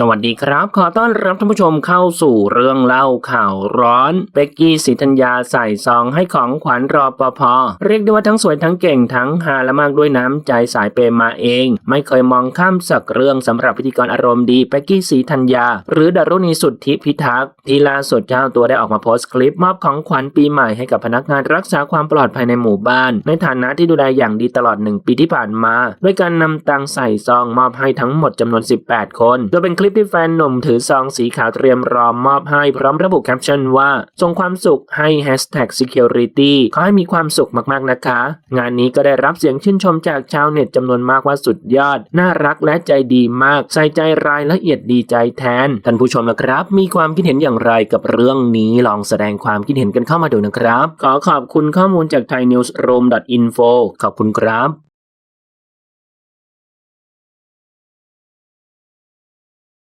สวัสดีครับ ขอต้อนรับท่านผู้ชมเข้าสู่เรื่องเล่าข่าวร้อนเบกกี้สิทธัญญาใส่ซองให้ของขวัญรอปภเรียกได้ว่าทั้งสวยทั้งเก่งทั้งหาและมากด้วยน้ำใจสายเปมาเอง ไม่เคยมองข้ามสักเรื่องสำหรับพิธีกรอารมณ์ดีเบกกี้สีธัญญา หรือดารุณีสุทธิพิทักษ์ที่ล่าสุดเจ้าตัวได้ออกมาโพสต์คลิปมอบของขวัญปีใหม่ให้กับพนักงานรักษาความปลอดภัยในหมู่บ้าน ในฐานะที่ดูแลอย่างดีตลอดหนึ่งปีที่ผ่านมา ด้วยการนำตังใส่ซองมอบให้ทั้งหมดจำนวน 18 คนโดยเป็นคลิปลิปที่แฟนหนุ่มถือซองสีขาวเตรียมรอมอบให้พร้อมระบุแคปชั่นว่าส่งความสุขให้ Hashtag Security ขอให้มีความสุขมากๆนะคะ งานนี้ก็ได้รับเสียงชื่นชมจากชาวเน็ตจำนวนมากว่าสุดยอด น่ารักและใจดีมาก ใส่ใจรายละเอียดดีใจแทน ท่านผู้ชมนะครับ มีความคิดเห็นอย่างไรกับเรื่องนี้ลองแสดงความคิดเห็นกันเข้ามาดูนะครับ ขอขอบคุณข้อมูลจาก thainewsroom.info ขอบคุณครับ